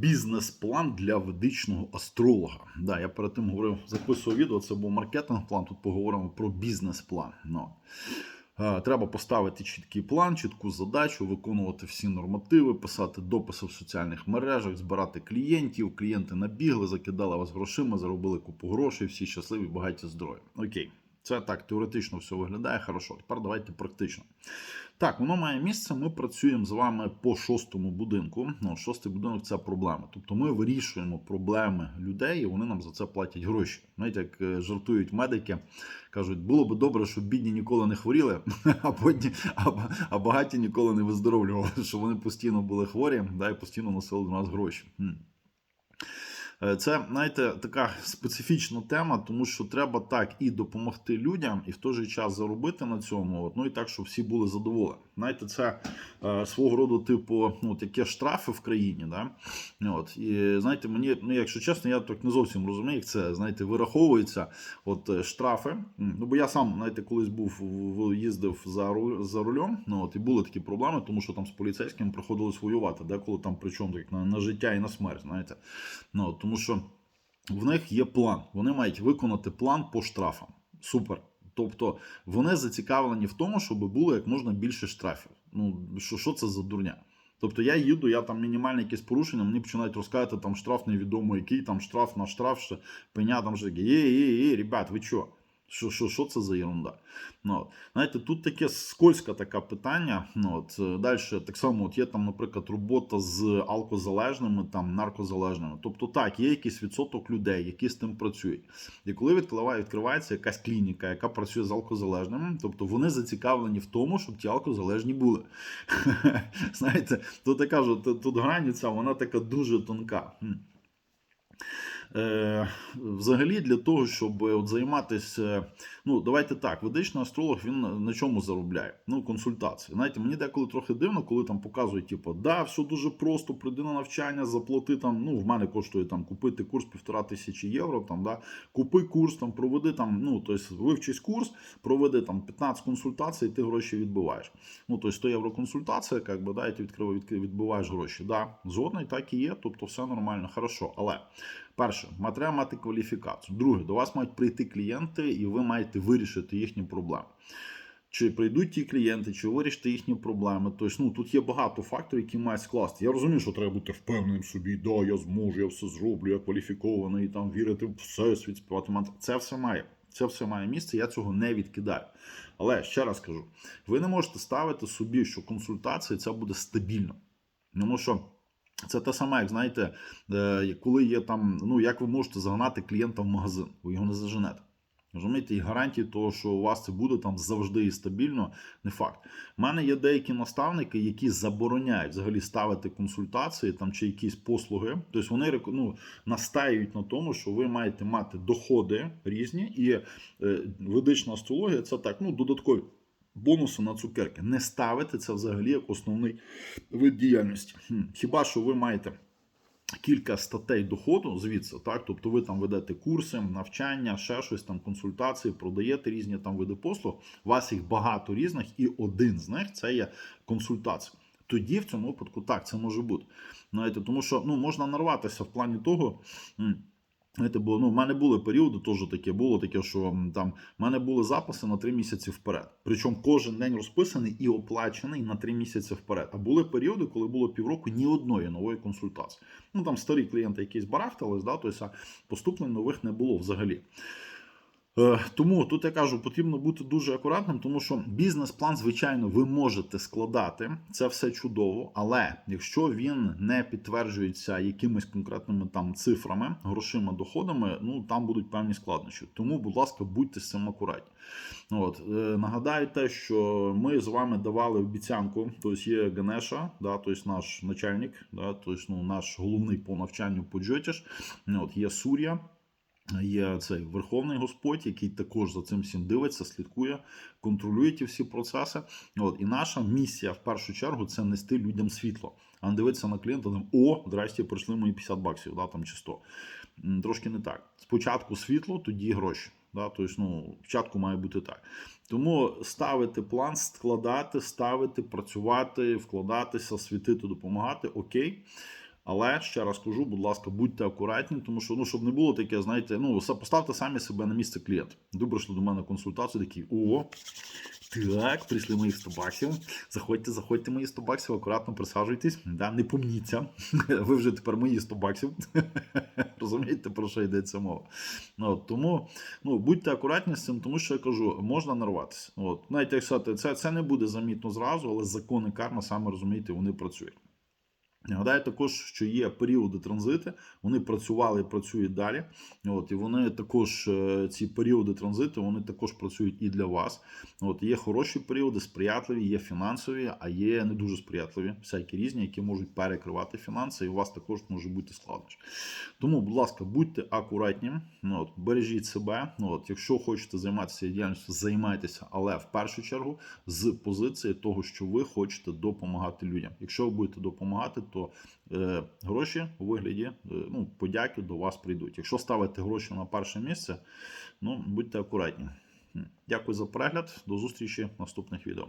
бізнес-план для ведичного астролога. Да, я перед тим говорив, записував відео, це був маркетинг-план. Тут поговоримо про бізнес-план. Ну. Е, Треба поставити чіткий план, чітку задачу, виконувати всі нормативи, писати дописи в соціальних мережах, збирати клієнтів. Клієнти набігли, закидали вас грошима, заробили купу грошей, всі щасливі, багаті, здорові. Окей, це так теоретично все виглядає хорошо. Тепер давайте практично. Так, воно має місце. Ми працюємо з вами по шостому будинку. Ну, шостий будинок це проблеми. Тобто ми вирішуємо проблеми людей, і вони нам за це платять гроші. Знаєте, як е, жартують медики, кажуть, було би добре, щоб бідні ніколи не хворіли, а потім а багаті ніколи не виздоровлювали, щоб вони постійно були хворі, да, і постійно носили до нас гроші. Е, Це, знаєте, така специфічна тема, тому що треба так і допомогти людям, і в той же час заробити на цьому. Ну і так, щоб всі були задоволені. Знаєте, це е, свого роду, типу, ну, таке штрафи в країні. Да? От, і знаєте, мені, ну, якщо чесно, я так не зовсім розумію, як це знаєте, вираховується от е, штрафи. Ну, бо я сам, знаєте, колись був їздив за руль, за рулем, ну от і були такі проблеми, тому що там з поліцейськими приходилось воювати, деколи там причому на, на життя і на смерть, знаєте. Ну, от, тому що в них є план. Вони мають виконати план по штрафам. Супер. Тобто вони зацікавлені в тому, щоб було як можна більше штрафів. Ну, що, що це за дурня? Тобто я їду, я там мінімальне якесь порушення, мені починають розказати там штраф невідомо який, там штраф на штраф, ще пеня там ще є, є, є, ребят, ви що? Що, що, що це за ерунда? Ну, знаєте, тут таке скользке таке питання. Ну, от, далі, так само, от є там, наприклад, робота з алкозалежними, там, наркозалежними. Тобто, так, є якийсь відсоток людей, які з тим працюють. І коли відкриває, відкривається якась клініка, яка працює з алкозалежними, тобто вони зацікавлені в тому, щоб ті алкозалежні були. Знаєте, тут я кажу, тут границя, вона така дуже тонка. Е, взагалі для того, щоб от займатися, ну давайте так, ведичний астролог він на чому заробляє? Ну, консультації. Знаєте, мені деколи трохи дивно, коли там показують, типу, да, все дуже просто, прийди на навчання, заплати там. Ну, в мене коштує там купити курс півтора тисячі євро. Там, да, купи курс, там проведи там, ну тобто вивчись курс, проведи там 15 консультацій, і ти гроші відбиваєш. Ну, тобто 100 євро консультація, як би, да, і ти відкрив, відбиваєш гроші. Да, згодний, так і є, тобто все нормально, хорошо. Але Перше, ма- треба мати кваліфікацію. Друге, до вас мають прийти клієнти, і ви маєте вирішити їхні проблеми. Чи прийдуть ті клієнти, чи вирішити їхні проблеми. Тобто, ну тут є багато факторів, які мають скласти. Я розумію, що треба бути впевненим собі, да, я зможу, я все зроблю, я кваліфікований, там вірити в всесвіт, співати мантра. Це все має. Це все має місце, я цього не відкидаю. Але ще раз кажу: ви не можете ставити собі, що консультація це буде стабільно. Тому що це те саме, як знаєте, е, коли є там, ну як ви можете загнати клієнта в магазин, ви його не заженете. Розумієте, і гарантії того, що у вас це буде там завжди і стабільно, не факт. У мене є деякі наставники, які забороняють взагалі ставити консультації там чи якісь послуги. Тобто вони ну, настають на тому, що ви маєте мати доходи різні, і е, ведична астрологія це так, ну додаткові бонуси на цукерки. Не ставити це взагалі як основний вид діяльності. Хіба що ви маєте кілька статей доходу звідси, так? Тобто ви там ведете курси, навчання, ще щось там, консультації, продаєте різні там види послуг. У вас їх багато різних, і один з них це є консультація. Тоді в цьому випадку так, це може бути. Знаєте, тому що ну, можна нарватися в плані того. Знаєте, бо ну, в мене були періоди, теж таке було таке, що там в мене були записи на три місяці вперед. Причому кожен день розписаний і оплачений на три місяці вперед. А були періоди, коли було півроку ні одної нової консультації. Ну там старі клієнти якісь барахтались, да, тобто поступлень нових не було взагалі. Е, Тому тут я кажу, потрібно бути дуже акуратним, тому що бізнес-план, звичайно, ви можете складати, це все чудово, але якщо він не підтверджується якимись конкретними там цифрами, грошима, доходами, ну там будуть певні складнощі. Тому, будь ласка, будьте з цим акуратні. От е, нагадаю те, що ми з вами давали обіцянку. Тобто є Ганеша, да, тобто наш начальник, да, тобто ну, наш головний по навчанню по Джотіш, От є Сур'я. Є цей Верховний Господь, який також за цим всім дивиться, слідкує, контролює ті всі процеси. От і наша місія в першу чергу це нести людям світло, а не дивитися на клієнта. Там, О, здрасте, прийшли мої 50 баксів, да, там чи 100. Трошки не так. Спочатку світло, тоді гроші. Да, тобто, ну, спочатку має бути так. Тому ставити план, складати, ставити, працювати, вкладатися, світити, допомагати окей. Але ще раз кажу, будь ласка, будьте акуратні, тому що ну щоб не було таке, знаєте, ну поставте самі себе на місце клієнта. Ви прийшли до мене консультацію, такі о. Так, прийшли мої 100 баксів. Заходьте, заходьте, мої 100 баксів, акуратно присаджуйтесь. Да, не помніться. Ви вже тепер мої 100 баксів. Розумієте, про що йдеться мова. Ну, тому ну, будьте акуратні з цим, тому що я кажу, можна нарватися. От, навіть як сказати, це, це не буде замітно зразу, але закони карма, саме розумієте, вони працюють. Нагадаю також, що є періоди транзити, вони працювали і працюють далі. От, і вони також, е, ці періоди транзиту, вони також працюють і для вас. От, є хороші періоди, сприятливі, є фінансові, а є не дуже сприятливі, всякі різні, які можуть перекривати фінанси, і у вас також може бути складнощі. Тому, будь ласка, будьте акуратні, от, бережіть себе. От, якщо хочете займатися діяльністю, займайтеся, але в першу чергу з позиції того, що ви хочете допомагати людям. Якщо ви будете допомагати, то е, гроші у вигляді е, ну, подяки до вас прийдуть. Якщо ставите гроші на перше місце, ну будьте акуратні. Дякую за перегляд. До зустрічі в наступних відео.